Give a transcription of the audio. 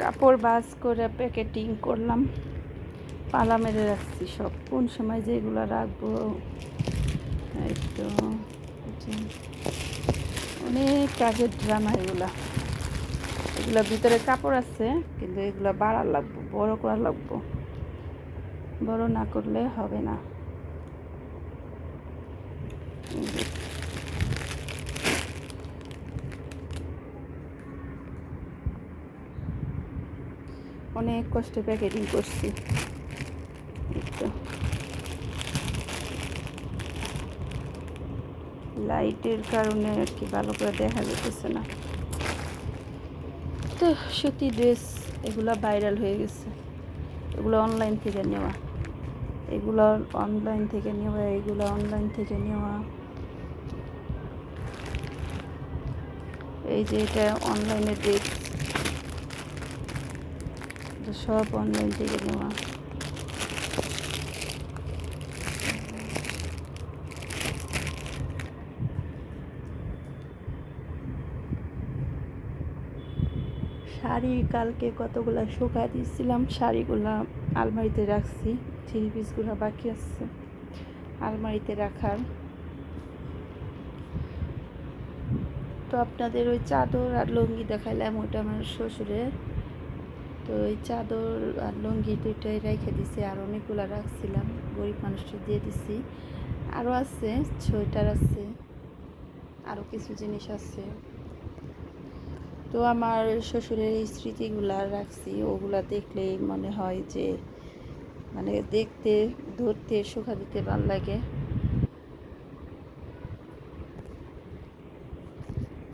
কাপড় বাস করে প্যাকেটিং করলাম। পালা মেরে রাখছি সব। কোন সময় যেগুলো রাখব? এই তো অনেক কাজের ড্রামা এগুলা। এগুলো ভিতরে কাপড় আছে, কিন্তু এগুলো বাড়ার লাগবো, বড় করা লাগবো। বড় না করলে হবে না। অনেক কষ্টে প্যাকেটিং করছি। লাইটের কারণে আর কি ভালো করে দেখা যেতেছে না। তো, সুতি ড্রেস এগুলা ভাইরাল হয়ে গেছে। এগুলো অনলাইন থেকে নেওয়া। এগুলো অনলাইন থেকে নেওয়া, এগুলো অনলাইন থেকে নেওয়া। এই যে এটা অনলাইনে ড্রেস এটা সব অনলাইন থেকে নেওয়া। শাড়ি কালকে কতগুলা শুকায় দিয়েছিলাম, শাড়িগুলা আলমারিতে রাখছি, থ্রি পিসগুলো বাকি আছে। আলমারিতে রাখার। তো আপনাদের ওই চাদর আর লুঙ্গি দেখাইলাম ওটা আমার শ্বশুরের। তো ওই চাদর আর লুঙ্গি দুইটাই রেখে দিছি আর অনেকগুলো রাখছিলাম। গরিব মানুষকে দিয়ে দিছি। আরও আছে, সোয়েটার আছে আরও কিছু জিনিস আছে। তো আমার শ্বশুরের এই স্মৃতিগুলা রাখছি, ওগুলা দেখলেই মনে হয় যে মানে দেখতে, ধরতে শোকা দিতে ভালো লাগে।